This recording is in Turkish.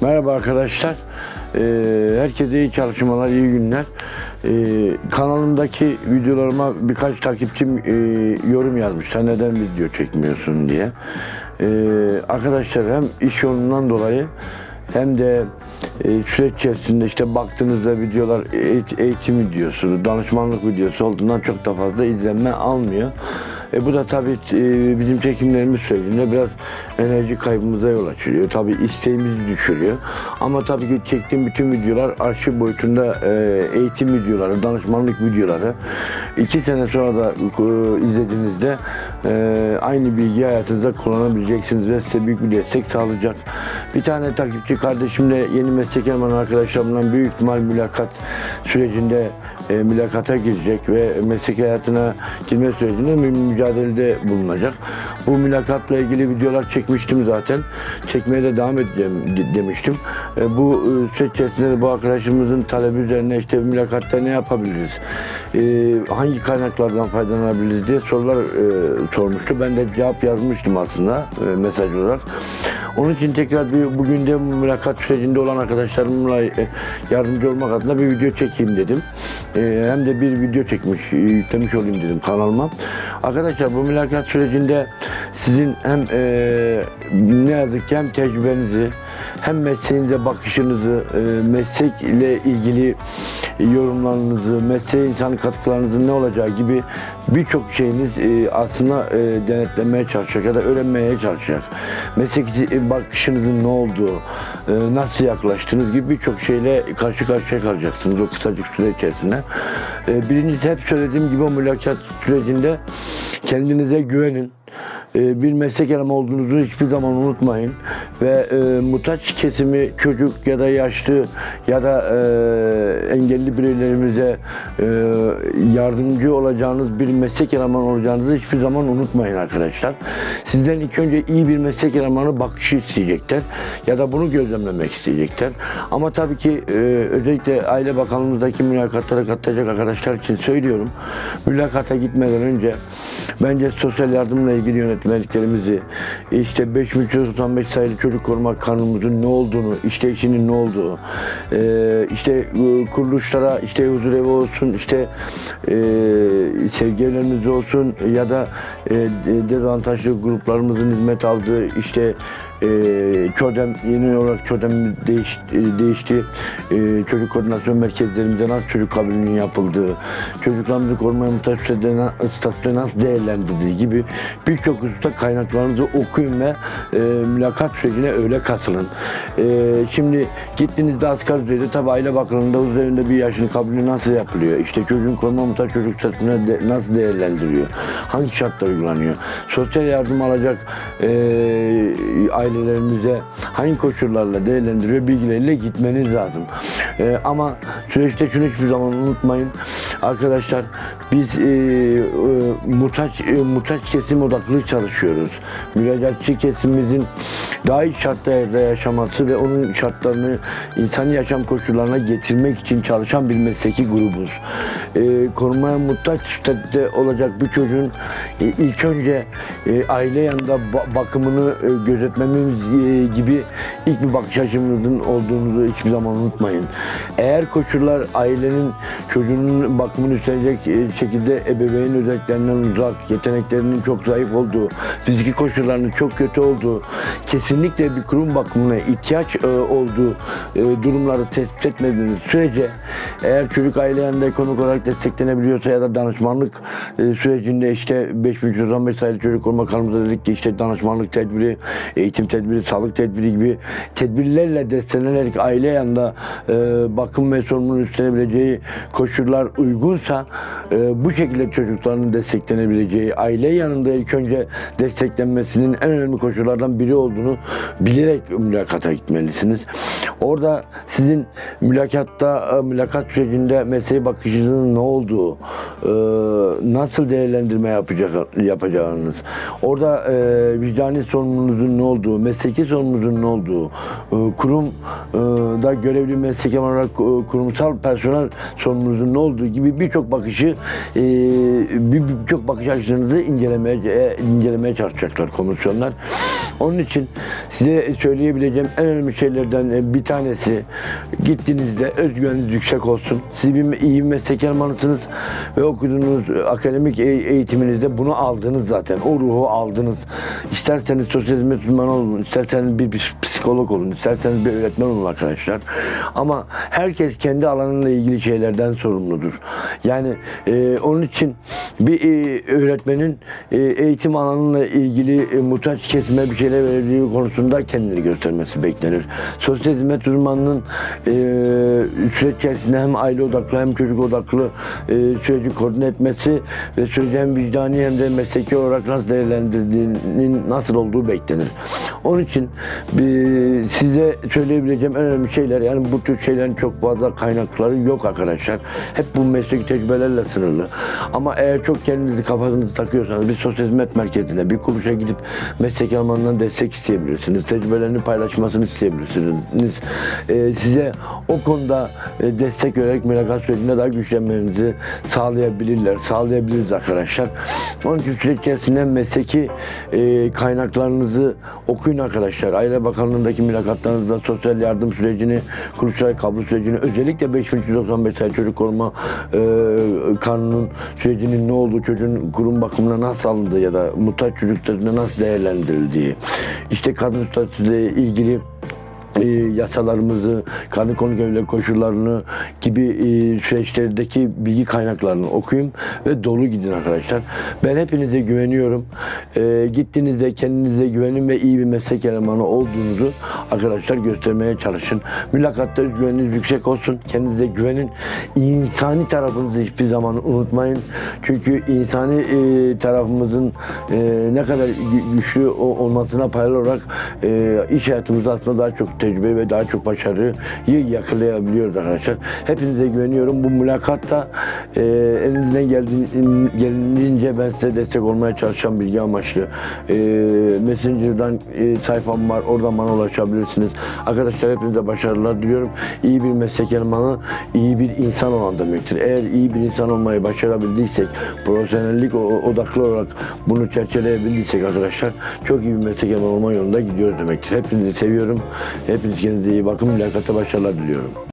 Merhaba arkadaşlar. Ee, herkese iyi çalışmalar, iyi günler. Ee, kanalımdaki videolarıma birkaç takipçim e, yorum yazmışlar. Neden video çekmiyorsun diye. Ee, arkadaşlar hem iş yoğunluğundan dolayı hem de e, süreç içerisinde işte baktığınızda videolar eğit- eğitim videosu, danışmanlık videosu olduğundan çok da fazla izlenme almıyor. E, bu da tabii e, bizim çekimlerimiz sürecinde biraz enerji kaybımıza yol açıyor. Tabii isteğimizi düşürüyor. Ama tabii ki çektiğim bütün videolar arşiv boyutunda e, eğitim videoları, danışmanlık videoları. iki sene sonra da e, izlediğinizde aynı bilgiyi hayatınızda kullanabileceksiniz ve size büyük bir destek sağlayacak. Bir tane takipçi kardeşimle yeni meslek elemanı arkadaşlarımla büyük ihtimal mülakat sürecinde e, mülakata girecek ve meslek hayatına girme sürecinde mücadelede bulunacak. Bu mülakatla ilgili videolar çekmiştim zaten. Çekmeye de devam edeceğim de- demiştim. E, bu e, süreç içerisinde de bu arkadaşımızın talebi üzerine işte mülakatta ne yapabiliriz? E, hangi kaynaklardan faydalanabiliriz diye sorular sormuştu. Ben de cevap yazmıştım aslında mesaj olarak. Onun için tekrar bir bugün de mülakat sürecinde olan arkadaşlarımla e, yardımcı olmak adına bir video çekeyim dedim. E, hem de bir video çekmiş, e, yüklemiş olayım dedim kanalıma. Arkadaşlar bu mülakat sürecinde sizin hem ne yazık ki hem tecrübenizi hem mesleğinize bakışınızı, e, meslekle ilgili yorumlarınızı, mesleğe insan katkılarınızın ne olacağı gibi birçok şeyiniz e, aslında e, denetlemeye çalışacak ya da öğrenmeye çalışacak. Meslek bakışınızın ne olduğu, nasıl yaklaştığınız gibi birçok şeyle karşı karşıya kalacaksınız o kısacık süre içerisinde. Birincisi hep söylediğim gibi o mülakat sürecinde kendinize güvenin. Bir meslek elemanı olduğunuzu hiçbir zaman unutmayın ve e, muhtaç kesimi çocuk ya da yaşlı ya da e, engelli bireylerimize e, yardımcı olacağınız bir meslek elemanı olacağınızı hiçbir zaman unutmayın arkadaşlar. Sizden ilk önce iyi bir meslek elemanı bakışı isteyecekler ya da bunu gözlemlemek isteyecekler. Ama tabii ki e, özellikle Aile Bakanlığımızdaki mülakatlara katılacak arkadaşlar için söylüyorum. Mülakata gitmeden önce bence sosyal yardımla ilgili yönetmeliklerimizi, işte 5395 sayılı çocuk koruma kanunumuzun ne olduğunu, işte işinin ne olduğu, e, işte e, kuruluşlara işte huzur evi olsun, işte e, olsun ya da e, de- dezavantajlı gruplarımızın hizmet aldığı işte e, ÇODEM yeni olarak ÇODEM değiş, e, değişti. E, çocuk koordinasyon merkezlerimizde nasıl çocuk kabulünün yapıldığı, çocuklarımızı korumaya muhtaç statüde na- statüde nasıl değerlendirdiği gibi birçok hususta kaynaklarınızı okuyun ve e, mülakat sürecine öyle katılın. E, şimdi gittiğinizde asgari düzeyde tabi aile bakanlığında huzur evinde bir yaşın kabulü nasıl yapılıyor? İşte çocuğun koruma muhtaç çocuk statüsüne de- nasıl değerlendiriliyor? Hangi şartlar uygulanıyor? Sosyal yardım alacak e, ailelerimize hangi koşullarla değerlendiriyor bilgileriyle gitmeniz lazım. E, ama süreçte şunu hiçbir zaman unutmayın. Arkadaşlar biz e, e, muhtaç, e, muhtaç kesim odaklı çalışıyoruz. Müracaatçı kesimimizin daha iyi şartlarda yaşaması ve onun şartlarını insani yaşam koşullarına getirmek için çalışan bir mesleki grubuz. E, korumaya muhtaç statüde olacak bir çocuğun e, ilk önce e, aile yanında ba- bakımını e, gözetmemiz e, gibi ilk bir bakış açımızın olduğunu hiçbir zaman unutmayın. Eğer koşullar ailenin çocuğunun bakımını üstlenecek e, şekilde ebeveyn özelliklerinden uzak, yeteneklerinin çok zayıf olduğu, fiziki koşullarının çok kötü olduğu, kesinlikle bir kurum bakımına ihtiyaç e, olduğu e, durumları tespit etmediğiniz sürece eğer çocuk aile yanında ekonomik olarak desteklenebiliyorsa ya da danışmanlık e, sürecinde işte 5315 sayılı çocuk koruma kanunumuzda dedik ki işte danışmanlık tedbiri, eğitim tedbiri, sağlık tedbiri gibi tedbirlerle desteklenerek aile yanında e, bakım ve sorumluluğunu üstlenebileceği koşullar uygunsa e, bu şekilde çocukların desteklenebileceği aile yanında ilk önce desteklenmesinin en önemli koşullardan biri olduğunu bilerek mülakata gitmelisiniz. Orada sizin mülakatta, e, mülakat sürecinde mesleğe bakışınızın ne olduğu, e, nasıl değerlendirme yapacak yapacağınız, orada e, vicdani sorumluluğunuzun ne olduğu, mesleki sorumluluğunuzun ne olduğu, e, kurum e, görevli mesleki olarak e, kurumsal personel sorumluluğunuzun ne olduğu gibi birçok bakışı e, bir- birçok bakış açılarınızı incelemeye e, incelemeye çalışacaklar komisyonlar. Onun için size söyleyebileceğim en önemli şeylerden e, bir tanesi gittiğinizde özgüveniniz yüksek olsun. Siz bir iyi bir meslek elmanısınız ve okuduğunuz e, akademik e- eğitiminizde bunu aldınız zaten. O ruhu aldınız. İsterseniz sosyal hizmet uzmanı olun, isterseniz bir ps- psikolog olun, isterseniz bir öğretmen olun arkadaşlar. Ama herkes kendi alanıyla ilgili şeylerden sorumludur. Yani e, onun için bir e, öğretmenin e, eğitim alanıyla ilgili e, muhtaç kesime bir şeyler verildiği konusunda kendini göstermesi beklenir. Sosyal hizmet uzmanının e, süreç içerisinde hem aile odaklı hem çocuk odaklı e, süreci koordine etmesi ve süreci hem vicdani hem de mesleki olarak nasıl değerlendirdiğinin nasıl olduğu beklenir. Onun için e, size söyleyebileceğim en önemli şeyler yani bu tür şeylerin çok fazla kaynakları yok arkadaşlar. Hep bu mesleki tecrübelerle sınırlı. Ama eğer çok kendinizi kafanızı takıyorsanız bir sosyal hizmet merkezine, bir kuruluşa gidip meslek destek isteyebilirsiniz. Tecrübelerini paylaşmasını isteyebilirsiniz. Ee, size o konuda e, destek vererek mülakat sürecinde daha güçlenmenizi sağlayabilirler. Sağlayabiliriz arkadaşlar. Onun için süreç içerisinde mesleki e, kaynaklarınızı okuyun arkadaşlar. Aile Bakanlığı'ndaki mülakatlarınızda sosyal yardım sürecini, kuruluşlara kabul sürecini, özellikle 5395 sayılı çocuk koruma e, kanunun sürecinin ne olduğu, çocuğun kurum bakımına nasıl alındığı ya da muhtaç çocuk statüsünde nasıl değerlendirildiği, işte kadın statüsüyle ilgili e, yasalarımızı, kadın konuk evlilik koşullarını gibi e, süreçlerdeki bilgi kaynaklarını okuyun ve dolu gidin arkadaşlar. Ben hepinize güveniyorum. E, gittiğinizde kendinize güvenin ve iyi bir meslek elemanı olduğunuzu arkadaşlar göstermeye çalışın. Mülakatta güveniniz yüksek olsun. Kendinize güvenin. İnsani tarafınızı hiçbir zaman unutmayın. Çünkü insani e, tarafımızın e, ne kadar gü- güçlü olmasına paralel olarak e, iş hayatımızda aslında daha çok tecrübe ve daha çok başarıyı yakalayabiliyoruz arkadaşlar. Hepinize güveniyorum. Bu mülakatta e, elinizden geldiğin, gelince ben size destek olmaya çalışan bilgi amaçlı. E, Messenger'dan e, sayfam var. Oradan bana ulaşabilirsiniz. Arkadaşlar hepinize başarılar diliyorum. İyi bir meslek elemanı, iyi bir insan olan demektir. Eğer iyi bir insan olmayı başarabildiysek, profesyonellik odaklı olarak bunu çerçeveleyebildiysek arkadaşlar çok iyi bir meslek elemanı olma yolunda gidiyoruz demektir. Hepinizi seviyorum. Hepiniz kendinize iyi bakın. Mülakatta başarılar diliyorum.